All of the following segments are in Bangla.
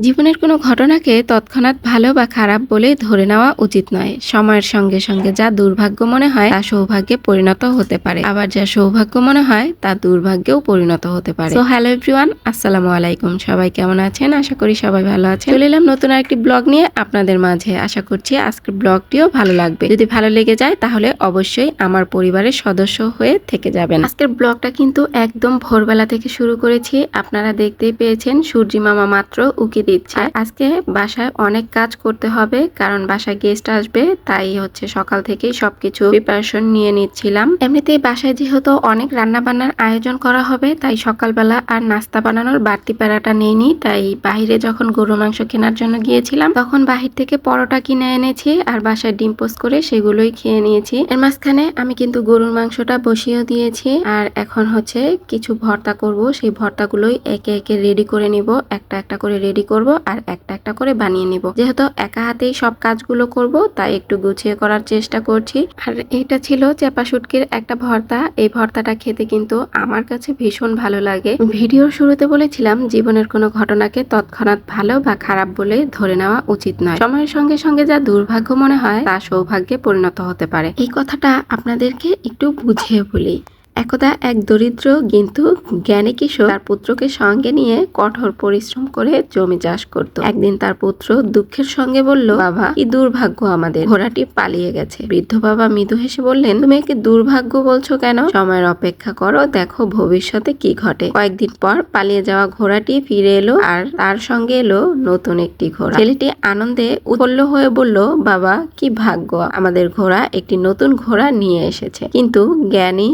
জীবনের কোনো ঘটনাকে তৎক্ষণাৎ ভালো বা খারাপ বলে ধরে নেওয়া উচিত নয়। সময়ের সঙ্গে সঙ্গে যা দুর্ভাগ্য মনে হয়, তা সৌভাগ্যে পরিণত হতে পারে। আবার যা সৌভাগ্য মনে হয়, তা দুর্ভাগ্যেও পরিণত হতে পারে। তো হ্যালো এভরিওয়ান আসসালামু আলাইকুম। সবাই কেমন আছেন? আশা করি সবাই ভালো আছেন। চলে এলাম নতুন একটি ব্লগ নিয়ে আপনাদের মাঝে। আশা করছি আজকের ব্লগটিও ভালো লাগবে। যদি ভালো লেগে যায়, তাহলে অবশ্যই আমার পরিবারের সদস্য হয়ে থেকে যাবেন। আজকের ব্লগটা কিন্তু একদম ভোরবেলা থেকে শুরু করেছি। আপনারা দেখতেই পেয়েছেন, সূর্যি মামা মাত্র উকি দিচ্ছে। আজকে বাসায় অনেক কাজ করতে হবে, কারণ বাসায় গেস্ট আসবে, তাই হচ্ছে সকাল থেকেই সবকিছু প্রিপারেশন নিয়ে নিচ্ছিলাম। এমনিতেই বাসায় যেহেতু অনেক রান্না বান্নার আয়োজন করা হবে, তাই সকালবেলা আর নাস্তা বানানোর বাড়তি প্যারাটা নেইনি, তাই বাইরে যখন গরু মাংস কেনার জন্য গিয়েছিলাম, তখন বাহির থেকে পরোটা কিনে এনেছি আর বাসায় ডিম পোস্ট করে সেগুলোই খেয়ে নিয়েছি। এর মাঝখানে আমি কিন্তু গরুর মাংসটা বসিয়েও দিয়েছি, আর এখন হচ্ছে কিছু ভর্তা করব, সেই ভর্তাগুলোই একে একে রেডি করে নিব, একটা একটা করে রেডি করব। আর একটা একটা করে বানিয়ে নিব। যেহেতু একা হাতেই সব কাজগুলো করব, তাই একটু গুছিয়ে করার চেষ্টা করছি। আর এটা ছিল চেপা শুটকির একটা ভর্তা। এই ভর্তাটা খেতে কিন্তু আমার কাছে ভীষণ ভালো লাগে। ভিডিওর শুরুতে বলেছিলাম, জীবনের কোনো ঘটনাকে তৎক্ষণাৎ ভালো বা খারাপ বলে ধরে নেওয়া উচিত নয়। সময়ের সঙ্গে সঙ্গে যা দুর্ভাগ্য মনে হয়, তা সৌভাগ্যে পরিণত হতে পারে। এই কথাটা আপনাদেরকে একটু বুঝিয়ে বলি। একদা এক দরিদ্র কিন্তু জ্ঞানী কিশোর তার পুত্রকে সঙ্গে নিয়ে কঠোর পরিশ্রম করে জমি চাষ করত। একদিন তার পুত্র দুঃখের সঙ্গে বলল, বাবা, কি দুর্ভাগ্য আমাদের। ঘোড়াটি পালিয়ে গেছে। বৃদ্ধ বাবা মৃদু হেসে বললেন, তুমি একে দুর্ভাগ্য বলছো কেন? সময়ের অপেক্ষা করো, দেখো ভবিষ্যতে কি ঘটে। কয়েকদিন পর পালিয়ে যাওয়া ঘোড়াটি ফিরে এলো আর তার সঙ্গে এলো নতুন একটি ঘোড়া। ছেলেটি আনন্দে উৎফুল্ল হয়ে বলল, বাবা, কি ভাগ্য! আমাদের ঘোড়া একটি নতুন ঘোড়া নিয়ে এসেছে। কিন্তু জ্ঞানী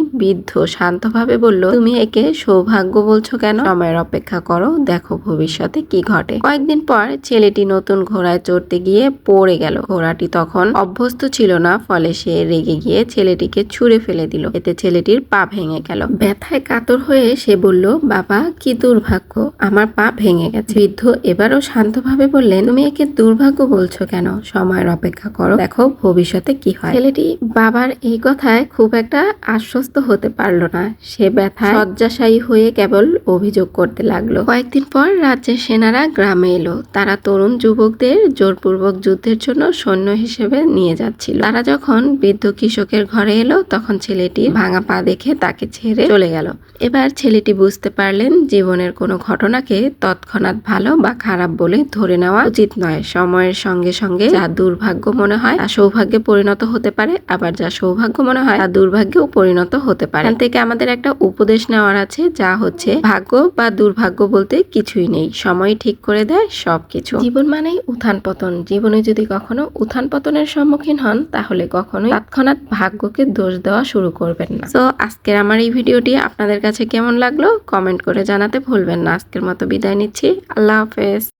বৃদ্ধ শান্তভাবে বলল, তুমি একে সৌভাগ্য বলছো কেন? সময়ের অপেক্ষা করো, দেখো ভবিষ্যতে কি ঘটে। কয়েকদিন পর ছেলেটি নতুন ঘোড়ায় চড়তে গিয়ে পড়ে গেল। ঘোড়াটি তখন অভ্যস্ত ছিল না, ফলে সে রেগে গিয়ে ছেলেটিকে ছুঁড়ে ফেলে দিল। এতে ছেলেটির পা ভেঙে গেল। ব্যথায় কাতর হয়ে সে বলল, বাবা, কি দুর্ভাগ্য, আমার পা ভেঙে গেছে। বৃদ্ধ এবারও শান্তভাবে বললেন, তুমি একে দুর্ভাগ্য বলছো কেন? সময়ের অপেক্ষা করো, দেখো ভবিষ্যতে কি হয়। ছেলেটি বাবার এই কথায় খুব একটা আশ্বস্ত হতে পারল না। সে ব্যথা শয্যাশায়ী হয়ে কেবল অভিযোগ করতে লাগল। কয়েকদিন পর রাজ্যের সেনারা গ্রামে এলো। তারা তরুণ যুবকদের জোরপূর্বক যুদ্ধের জন্য সৈন্য হিসেবে নিয়ে যাচ্ছিল। তারা যখন বৃদ্ধ কৃষকের ঘরে এলো, তখন ছেলেটি ভাঙা পা দেখে তাকে ছেড়ে চলে গেল। এবার ছেলেটি বুঝতে পারলেন, জীবনের কোনো ঘটনাকে তৎক্ষণাৎ ভালো বা খারাপ বলে ধরে নেওয়া উচিত নয়। সময়ের সঙ্গে সঙ্গে যা দুর্ভাগ্য মনে হয়, তা সৌভাগ্যে পরিণত হতে পারে। আবার যা সৌভাগ্য মনে হয়, তা দুর্ভাগ্যেও পরিণত হতে পারে। এখান থেকে আমাদের একটা উপদেশ নেওয়ার আছে যা হচ্ছে ভাগ্য বা দুর্ভাগ্য বলতে কিছুই নেই। সময় ঠিক করে দেয় সবকিছু। জীবন মানেই উত্থান পতন জীবনে যদি কখনো উত্থান পতনের সম্মুখীন হন তাহলে কখনোই তৎক্ষণাৎ ভাগ্যকে দোষ দেওয়া শুরু করবেন না। তো আজকের আমার এই ভিডিওটি আপনাদের কাছে কেমন লাগল? কমেন্ট করে জানাতে ভুলবেন না। আজকের মতো বিদায় নিচ্ছি। আল্লাহ হাফেজ।